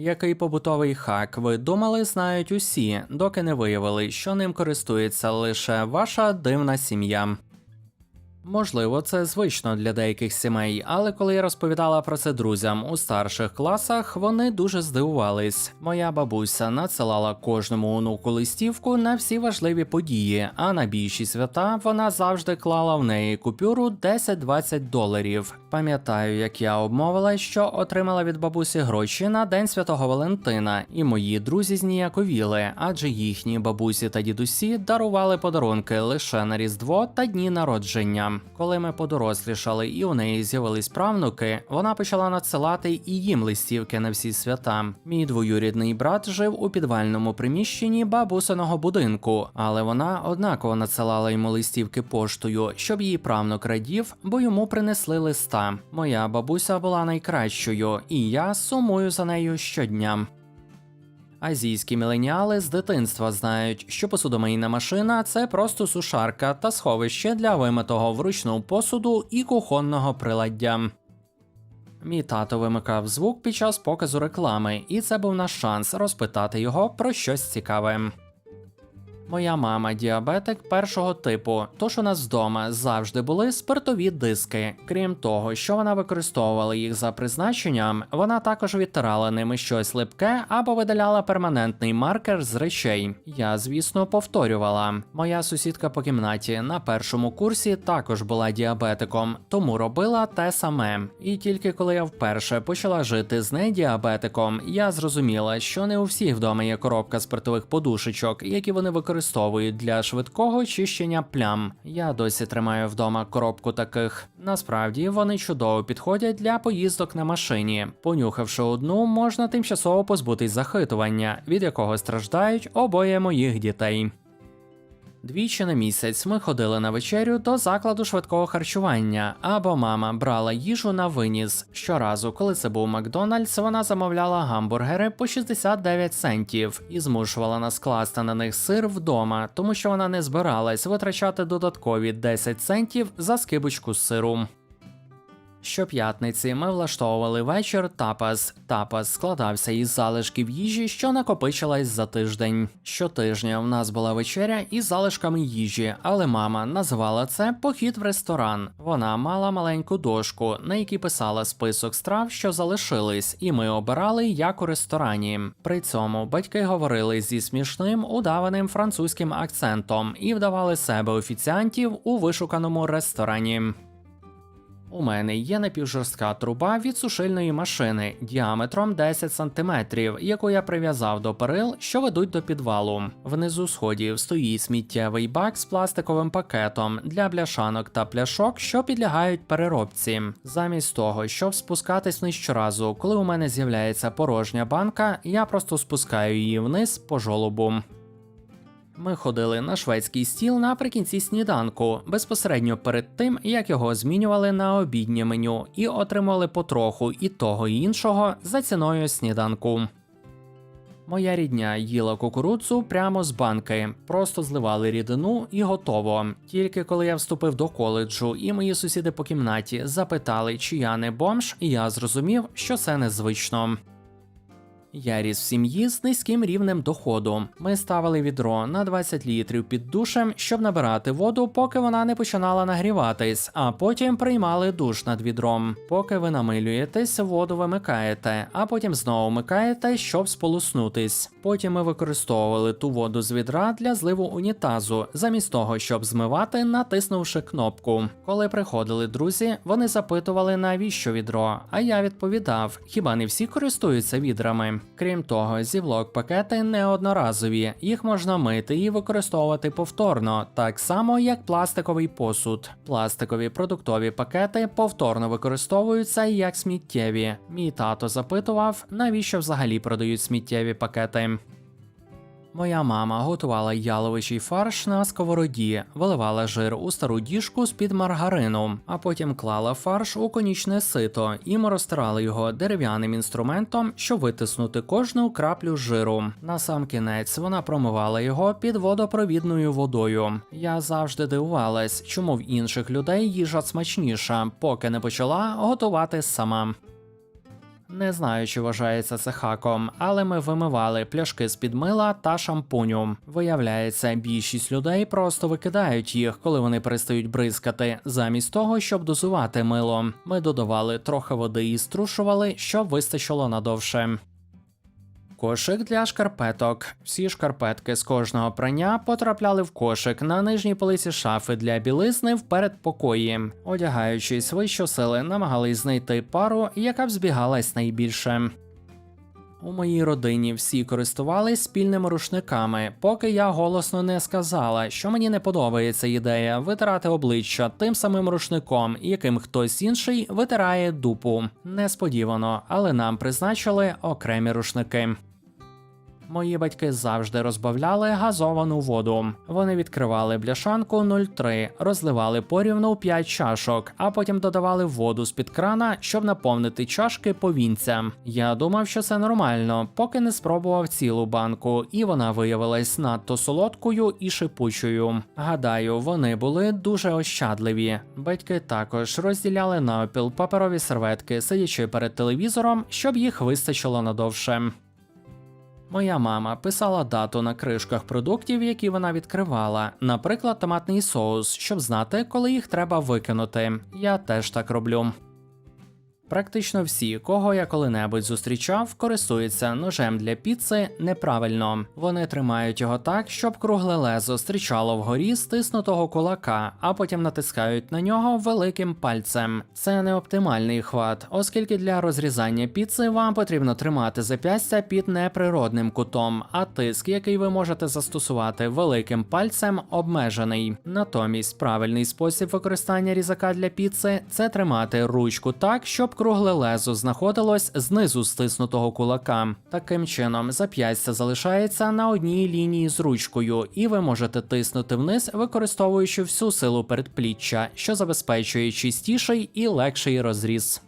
Який побутовий хак ви думали, знають усі, доки не виявили, що ним користується лише ваша дивна сім'я. Можливо, це звично для деяких сімей, але коли я розповідала про це друзям у старших класах, вони дуже здивувались. Моя бабуся надсилала кожному онуку листівку на всі важливі події, а на більші свята вона завжди клала в неї купюру 10-20 доларів. Пам'ятаю, як я обмовилась, що отримала від бабусі гроші на День Святого Валентина, і мої друзі зніяковіли, адже їхні бабусі та дідусі дарували подарунки лише на Різдво та дні народження. Коли ми подорослішали і у неї з'явились правнуки, вона почала надсилати і їм листівки на всі свята. Мій двоюрідний брат жив у підвальному приміщенні бабусиного будинку, але вона однаково надсилала йому листівки поштою, щоб її правнук радів, бо йому принесли листа. Моя бабуся була найкращою, і я сумую за нею щодня. Азійські міленіали з дитинства знають, що посудомийна машина це просто сушарка та сховище для вимитого вручну посуду і кухонного приладдя. Мій тато вимикав звук під час показу реклами, і це був наш шанс розпитати його про щось цікаве. Моя мама діабетик першого типу, тож у нас вдома завжди були спиртові диски. Крім того, що вона використовувала їх за призначенням, вона також відтирала ними щось липке або видаляла перманентний маркер з речей. Я, звісно, повторювала. Моя сусідка по кімнаті на першому курсі також була діабетиком, тому робила те саме. І тільки коли я вперше почала жити з недіабетиком, я зрозуміла, що не у всіх вдома є коробка спиртових подушечок, які вони використовують для швидкого чищення плям. Я досі тримаю вдома коробку таких. Насправді вони чудово підходять для поїздок на машині. Понюхавши одну, можна тимчасово позбутись захитування, від якого страждають обоє моїх дітей. Двічі на місяць ми ходили на вечерю до закладу швидкого харчування, або мама брала їжу на виніс. Щоразу, коли це був Макдональдс, вона замовляла гамбургери по 69 центів і змушувала нас класти на них сир вдома, тому що вона не збиралась витрачати додаткові 10 центів за скибочку сиру. Щоп'ятниці ми влаштовували вечір тапас. Тапас складався із залишків їжі, що накопичилась за тиждень. Щотижня в нас була вечеря із залишками їжі, але мама називала це похід в ресторан. Вона мала маленьку дошку, на якій писала список страв, що залишились, і ми обирали як у ресторані. При цьому батьки говорили зі смішним удаваним французьким акцентом і вдавали себе офіціантів у вишуканому ресторані. У мене є напівжорстка труба від сушильної машини діаметром 10 см, яку я прив'язав до перил, що ведуть до підвалу. Внизу сходів стоїть сміттєвий бак з пластиковим пакетом для бляшанок та пляшок, що підлягають переробці. Замість того, щоб спускатись вниз щоразу, коли у мене з'являється порожня банка, я просто спускаю її вниз по жолобу. Ми ходили на шведський стіл наприкінці сніданку, безпосередньо перед тим, як його змінювали на обіднє меню, і отримали потроху і того і іншого за ціною сніданку. Моя рідня їла кукурудзу прямо з банки, просто зливали рідину і готово. Тільки коли я вступив до коледжу, і мої сусіди по кімнаті запитали, чи я не бомж, я зрозумів, що це незвично. Я ріс в сім'ї з низьким рівнем доходу. Ми ставили відро на 20 літрів під душем, щоб набирати воду, поки вона не починала нагріватись, а потім приймали душ над відром. Поки ви намилюєтесь, воду вимикаєте, а потім знову вмикаєте, щоб сполоснутись. Потім ми використовували ту воду з відра для зливу унітазу, замість того, щоб змивати, натиснувши кнопку. Коли приходили друзі, вони запитували, навіщо відро. А я відповідав: хіба не всі користуються відрами? Крім того, зівлок пакети не одноразові, їх можна мити і використовувати повторно, так само як пластиковий посуд. Пластикові продуктові пакети повторно використовуються як сміттєві. Мій тато запитував, навіщо взагалі продають сміттєві пакети. Моя мама готувала яловичий фарш на сковороді, виливала жир у стару діжку з-під маргарину, а потім клала фарш у конічне сито, і ми розтирали його дерев'яним інструментом, щоб витиснути кожну краплю жиру. На сам кінець вона промивала його під водопровідною водою. Я завжди дивувалась, чому в інших людей їжа смачніша, поки не почала готувати сама. Не знаю, чи вважається це хаком, але ми вимивали пляшки з-під мила та шампуню. Виявляється, більшість людей просто викидають їх, коли вони перестають бризкати, замість того, щоб дозувати мило. Ми додавали трохи води і струшували, щоб вистачило надовше. Кошик для шкарпеток. Всі шкарпетки з кожного прання потрапляли в кошик на нижній полиці шафи для білизни в передпокої. Одягаючись, ви щосили намагались знайти пару, яка б збігалась найбільше. У моїй родині всі користувались спільними рушниками, поки я голосно не сказала, що мені не подобається ідея витирати обличчя тим самим рушником, яким хтось інший витирає дупу. Несподівано, але нам призначили окремі рушники. Мої батьки завжди розбавляли газовану воду. Вони відкривали бляшанку 0,3, розливали порівну 5 чашок, а потім додавали воду з під крана, щоб наповнити чашки повінця. Я думав, що це нормально, поки не спробував цілу банку, і вона виявилась надто солодкою і шипучою. Гадаю, вони були дуже ощадливі. Батьки також розділяли навпіл паперові серветки, сидячи перед телевізором, щоб їх вистачило надовше. Моя мама писала дату на кришках продуктів, які вона відкривала, наприклад, томатний соус, щоб знати, коли їх треба викинути. Я теж так роблю. Практично всі, кого я коли-небудь зустрічав, користуються ножем для піци неправильно. Вони тримають його так, щоб кругле лезо стрічало вгорі стиснутого кулака, а потім натискають на нього великим пальцем. Це не оптимальний хват, оскільки для розрізання піци вам потрібно тримати запястя під неприродним кутом, а тиск, який ви можете застосувати великим пальцем, обмежений. Натомість правильний спосіб використання різака для піци це тримати ручку так, щоб кругле лезо знаходилось знизу стиснутого кулака. Таким чином, зап'ястя залишається на одній лінії з ручкою, і ви можете тиснути вниз, використовуючи всю силу передпліччя, що забезпечує чистіший і легший розріз.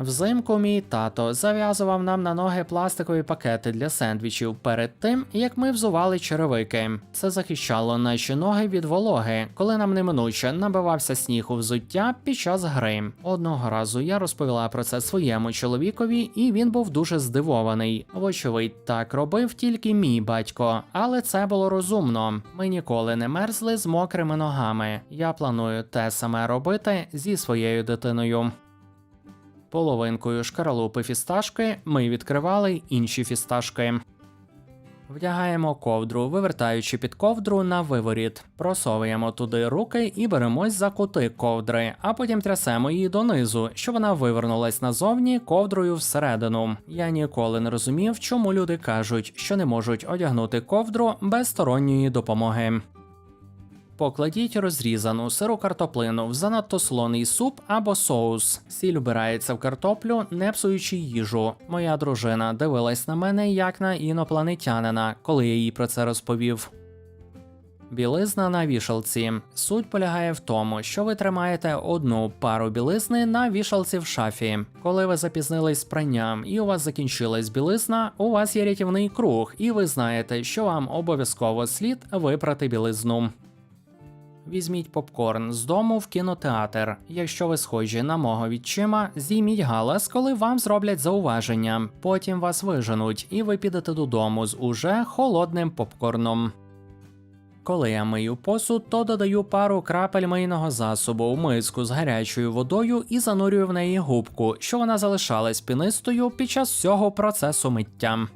Взимку мій тато зав'язував нам на ноги пластикові пакети для сендвічів перед тим, як ми взували черевики. Це захищало наші ноги від вологи, коли нам неминуче набивався сніг у взуття під час гри. Одного разу я розповіла про це своєму чоловікові, і він був дуже здивований. Вочевидь, так робив тільки мій батько, але це було розумно. Ми ніколи не мерзли з мокрими ногами. Я планую те саме робити зі своєю дитиною. Половинкою шкаралупи фісташки ми відкривали інші фісташки. Вдягаємо ковдру, вивертаючи під ковдру на виворіт, просовуємо туди руки і беремось за кути ковдри, а потім трясемо її донизу, щоб вона вивернулась назовні ковдрою всередину. Я ніколи не розумів, чому люди кажуть, що не можуть одягнути ковдру без сторонньої допомоги. Покладіть розрізану сиру картоплину в занадто солоний суп або соус. Сіль вбирається в картоплю, не псуючи їжу. Моя дружина дивилась на мене як на інопланетянина, коли я їй про це розповів. Білизна на вішалці. Суть полягає в тому, що ви тримаєте одну пару білизни на вішалці в шафі. Коли ви запізнились з пранням і у вас закінчилась білизна, у вас є рятівний круг, і ви знаєте, що вам обов'язково слід випрати білизну. Візьміть попкорн з дому в кінотеатр. Якщо ви схожі на мого відчима, зійміть галас, коли вам зроблять зауваження. Потім вас виженуть, і ви підете додому з уже холодним попкорном. Коли я мию посуд, то додаю пару крапель мийного засобу в миску з гарячою водою і занурюю в неї губку, що вона залишалась пінистою під час всього процесу миття.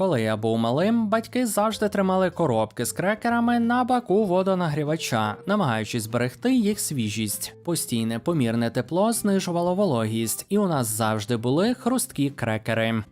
Коли я був малим, батьки завжди тримали коробки з крекерами на баку водонагрівача, намагаючись зберегти їх свіжість. Постійне помірне тепло знижувало вологість, і у нас завжди були хрусткі крекери.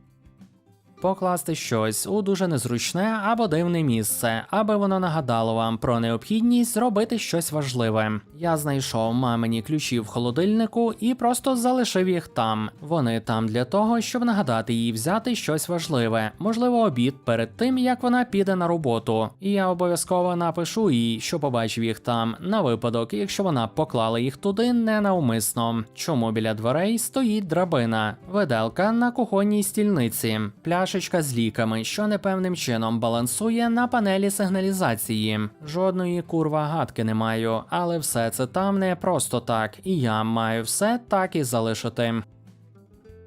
Покласти щось у дуже незручне або дивне місце, аби воно нагадало вам про необхідність зробити щось важливе. Я знайшов мамині ключі в холодильнику і просто залишив їх там. Вони там для того, щоб нагадати їй взяти щось важливе, можливо, обід перед тим, як вона піде на роботу. І я обов'язково напишу їй, що побачив їх там, на випадок, якщо вона поклала їх туди ненавмисно. Чому біля дверей стоїть драбина, виделка на кухонній стільниці, пляшечка з ліками, що непевним чином балансує на панелі сигналізації. Жодної курва гадки не маю, але все це там не просто так, і я маю все так і залишити.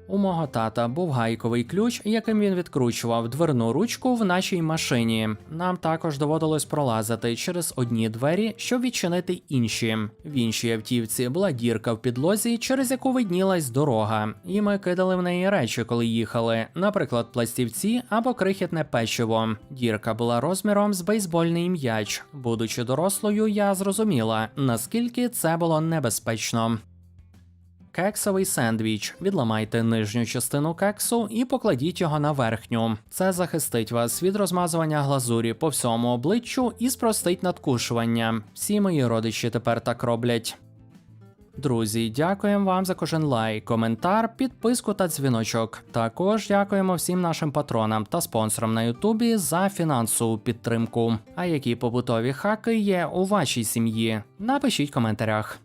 У мого тата був гайковий ключ, яким він відкручував дверну ручку в нашій машині. Нам також доводилось пролазити через одні двері, щоб відчинити інші. В іншій автівці була дірка в підлозі, через яку виднілась дорога, і ми кидали в неї речі, коли їхали, наприклад, пластівці або крихітне печиво. Дірка була розміром з бейсбольний м'яч. Будучи дорослою, я зрозуміла, наскільки це було небезпечно. Кексовий сендвіч. Відламайте нижню частину кексу і покладіть його на верхню. Це захистить вас від розмазування глазурі по всьому обличчю і спростить надкушування. Всі мої родичі тепер так роблять. Друзі, дякуємо вам за кожен лайк, коментар, підписку та дзвіночок. Також дякуємо всім нашим патронам та спонсорам на Ютубі за фінансову підтримку. А які побутові хаки є у вашій сім'ї? Напишіть в коментарях.